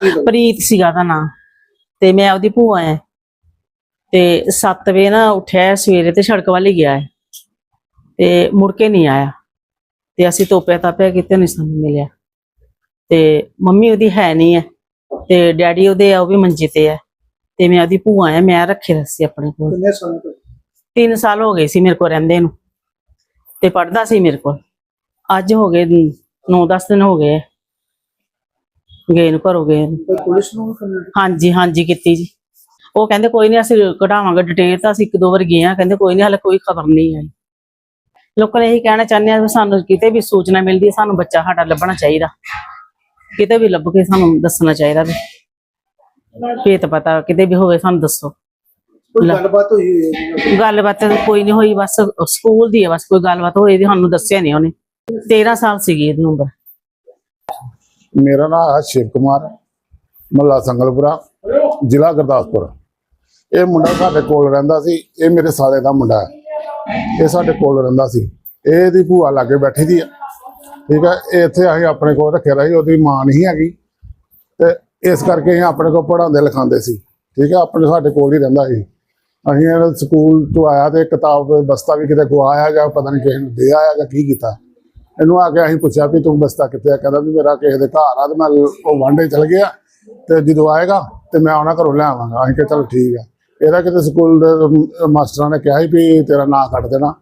ਪ੍ਰੀਤ ਸੀਗਾ ਦਾ ਨਾਂ। ਤੇ ਮੈਂ ਉਹਦੀ ਭੂਆ ਐ। ਤੇ 7 ਵਜੇ ਨਾ ਉੱਠਿਆ ਸਵੇਰੇ ਤੇ ਸੜਕ ਵੱਲ ਹੀ ਗਿਆ ਹੈ ਤੇ ਮੁੜ ਕੇ ਨਹੀਂ ਆਇਆ। ਤੇ ਅਸੀਂ ਤੋਪਿਆ ਤਾਪਿਆ ਕਿਤੇ ਨਹੀਂ ਸਾਨੂੰ ਮਿਲਿਆ। ਤੇ ਮੰਮੀ ਉਹਦੀ ਹੈ ਨਹੀਂ ਹੈ ਤੇ ਡੈਡੀ ਉਹਦੇ ਆ ਉਹ ਵੀ ਮੰਜੇ ਤੇ ਹੈ ਤੇ ਮੈਂ ਉਹਦੀ ਭੂਆ ਐ ਮੈਂ ਰੱਖੇ ਰੱਖੀ ਸੀ ਆਪਣੇ ਕੋਲ। ਕਿੰਨੇ ਸਾਲ ਤੋਂ? 3 ਸਾਲ ਹੋ ਗਏ ਸੀ ਮੇਰੇ ਕੋਲ ਰਹਿੰਦੇ ਨੂੰ। ਤੇ ਪੜਦਾ ਸੀ ਮੇਰੇ ਕੋਲ। ਅੱਜ ਹੋ ਗਏ 9-10 ਦਿਨ ਹੋ ਗਏ। ਗਏ ਨੂੰ ਘਰੋਂ ਗਏ ਨੂੰ। ਕੋਈ ਪੁਲਿਸ ਨੂੰ ਕੰਪਲੇਂਟ ਹਾਂਜੀ ਹਾਂਜੀ ਕੀਤੀ ਜੀ। ਉਹ ਕਹਿੰਦੇ ਕੋਈ ਨਹੀਂ ਅਸੀਂ ਕਢਾਵਾਂਗੇ ਡਿਟੇਲ ਤਾਂ ਅਸੀਂ ਇੱਕ ਦੋ ਵਾਰ ਗਏ ਆ ਕਹਿੰਦੇ ਕੋਈ ਨਹੀਂ ਹਲੇ ਕੋਈ ਖਬਰ ਨਹੀਂ ਆਈ। ਲੋਕਾਂ ਨੇ ਇਹੀ ਕਹਿਣਾ ਚਾਹੁੰਦੇ ਆ ਸਾਨੂੰ ਕਿਤੇ ਵੀ ਸੂਚਨਾ ਮਿਲਦੀ ਹੈ ਸਾਨੂੰ ਬੱਚਾ ਸਾਡਾ ਲੱਭਣਾ ਚਾਹੀਦਾ। ਕਿਤੇ ਵੀ ਲੱਭ ਕੇ ਸਾਨੂੰ ਦੱਸਣਾ ਚਾਹੀਦਾ ਵੀ। ਭੇਤ ਪਤਾ ਕਿਤੇ ਵੀ ਹੋਵੇ ਸਾਨੂੰ ਦੱਸੋ। ਕੋਈ ਗੱਲਬਾਤ ਹੋਈ ਹੈ? ਗੱਲਬਾਤ ਕੋਈ ਨਹੀਂ ਹੋਈ ਬਸ ਸਕੂਲ ਦੀ ਹੈ ਬਸ ਕੋਈ ਗੱਲਬਾਤ ਹੋਈ ਦੀ ਸਾਨੂੰ ਦੱਸਿਆ ਨਹੀਂ ਉਹਨੇ। 13 ਸਾਲ ਸੀਗੀ ਇਹਦੀ ਉਮਰ। ਮੇਰਾ ਨਾਮ ਹੈ ਸ਼ਿਵ ਕੁਮਾਰ, ਮੱਲਾ ਸੰਗਲਪੁਰਾ, ਜ਼ਿਲ੍ਹਾ ਗੁਰਦਾਸਪੁਰ। ਇਹ ਮੁੰਡਾ ਸਾਡੇ ਕੋਲ ਰਹਿੰਦਾ ਸੀ, ਇਹ ਮੇਰੇ ਸਾਲੇ ਦਾ ਮੁੰਡਾ ਹੈ। ਇਹ ਸਾਡੇ ਕੋਲ ਰਹਿੰਦਾ ਸੀ। ਇਹਦੀ ਭੂਆ ਲਾਗੇ ਬੈਠੀ ਦੀ ਆ। ਠੀਕ ਹੈ ਇਹ ਇੱਥੇ ਅਸੀਂ ਆਪਣੇ ਕੋਲ ਰੱਖਿਆ ਰਹੀ ਉਹਦੀ ਮਾਂ ਨਹੀਂ ਹੈਗੀ। ਤੇ ਇਸ ਕਰਕੇ ਅਸੀਂ ਆਪਣੇ ਕੋਲ ਪੜਾਉਂਦੇ ਲਿਖਾਉਂਦੇ ਸੀ। ਠੀਕ ਹੈ ਆਪਣੇ ਸਾਡੇ ਕੋਲ ਹੀ ਰਹਿੰਦਾ ਸੀ। ਅਸੀਂ ਸਕੂਲ ਤੋਂ ਆਇਆ ਤੇ ਕਿਤਾਬ, ਬਸਤਾ ਵੀ ਕਿਤੇ ਗਵਾਇਆ ਜਾਂ ਪਤਾ ਨਹੀਂ ਕਿਸੇ ਨੂੰ ਦੇ ਆਇਆ ਜਾਂ ਕੀ ਕੀਤਾ। ਇਹਨੂੰ ਆ ਕੇ ਅਸੀਂ ਪੁੱਛਿਆ ਵੀ ਤੂੰ ਬਸਤਾ ਕਿੱਥੇ ਆ? ਕਹਿੰਦਾ ਵੀ ਮੇਰਾ ਕਿਸੇ ਦੇ ਘਰ ਆ ਤੇ ਮੈਂ ਉਹ ਵਾਂਡੇ ਚਲ ਗਿਆ। ਤੇ ਜਦੋਂ ਆਏਗਾ ਤੇ ਮੈਂ ਉਹਨਾਂ ਘਰੋਂ ਲੈ ਆਵਾਂਗਾ। ਅਸੀਂ ਕਿਹਾ ਚਲੋ ਠੀਕ ਆ। ਇਹਦਾ ਕਿਤੇ ਸਕੂਲ ਦੇ ਮਾਸਟਰਾਂ ਨੇ ਕਿਹਾ ਸੀ ਵੀ ਤੇਰਾ ਨਾਂ ਕੱਟ ਦੇਣਾ।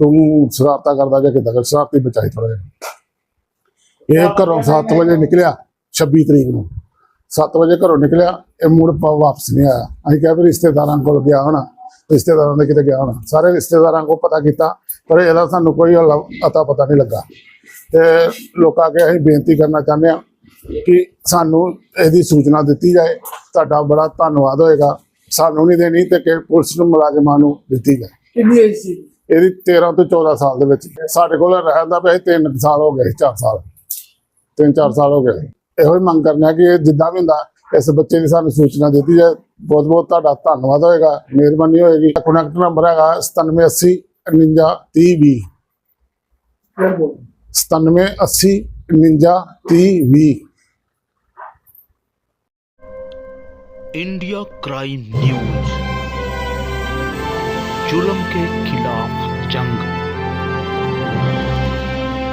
ਤੂੰ ਸ਼ਰਾਰਤਾਂ ਕਰਦਾ ਜਾਂ ਕਿੱਦਾਂ? ਸ਼ਰਾਰਤੀ ਬਚਾਈ ਥੋੜਾ ਜਿਹਾ। ਇਹ ਘਰੋਂ 7 ਵਜੇ ਨਿਕਲਿਆ 26 ਤਰੀਕ ਨੂੰ। 7 ਵਜੇ ਘਰੋਂ ਨਿਕਲਿਆ ਇਹ ਮੁੜ ਪਾ ਵਾਪਸ ਨਹੀਂ ਆਇਆ। ਅਸੀਂ ਕਿਹਾ ਵੀ ਰਿਸ਼ਤੇਦਾਰਾਂ ਕੋਲ ਗਿਆ ਹੋਣਾ। ਰਿਸ਼ਤੇਦਾਰਾਂ ਦੇ ਕਿਤੇ ਗਿਆ ਹੋਣਾ। ਸਾਰੇ ਰਿਸ਼ਤੇਦਾਰਾਂ ਕੋਲ ਪਤਾ ਕੀਤਾ ਪਰ ਇਹਦਾ ਸਾਨੂੰ ਕੋਈ ਅਤਾ ਪਤਾ ਨਹੀਂ ਲੱਗਾ। ਤੇ ਲੋਕਾਂ ਅੱਗੇ ਅਸੀਂ ਬੇਨਤੀ ਕਰਨਾ ਚਾਹੁੰਦੇ ਹਾਂ ਕਿ ਸਾਨੂੰ ਇਹਦੀ ਸੂਚਨਾ ਦਿੱਤੀ ਜਾਏ। ਤੁਹਾਡਾ ਬੜਾ ਧੰਨਵਾਦ ਹੋਏਗਾ। ਸਾਨੂੰ ਨਹੀਂ ਦੇਣੀ ਤੇ ਕਿ ਪੁਲਿਸ ਨੂੰ ਮੁਲਾਜ਼ਮਾਂ ਨੂੰ ਦਿੱਤੀ ਜਾਏ। ਕਿੰਨੀ ਏਜ ਸੀ? ਇਹਦੀ 13 ਤੋਂ 14 ਸਾਲ ਦੇ ਵਿੱਚ। ਸਾਡੇ ਕੋਲ ਰਹਿੰਦਾ ਪਿਆ 3 ਸਾਲ ਹੋ ਗਏ 4 ਸਾਲ। 3-4 ਸਾਲ ਹੋ ਗਏ। ਇਹੋ ਹੀ ਮੰਗ ਕਰਨਾ ਕਿ ਜਿੱਦਾਂ ਵੀ ਹੁੰਦਾ ਇਸ ਬੱਚੇ ਦੀ ਸਾਨੂੰ ਸੂਚਨਾ ਦਿੱਤੀ ਜਾਏ ਬਹੁਤ ਬਹੁਤ ਤੁਹਾਡਾ ਧੰਨਵਾਦ ਹੋਏਗਾ ਮਿਹਰਬਾਨੀ ਹੋਏਗੀ ਕਨੈਕਟ ਨੰਬਰ ਹੈਗਾ 9780 49 30 20 ਫਿਰ ਬੋਲ 9780 49 30 20 इंडिया क्राइम न्यूज जुल्म के खिलाफ जंग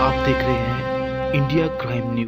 आप देख रहे हैं इंडिया क्राइम न्यूज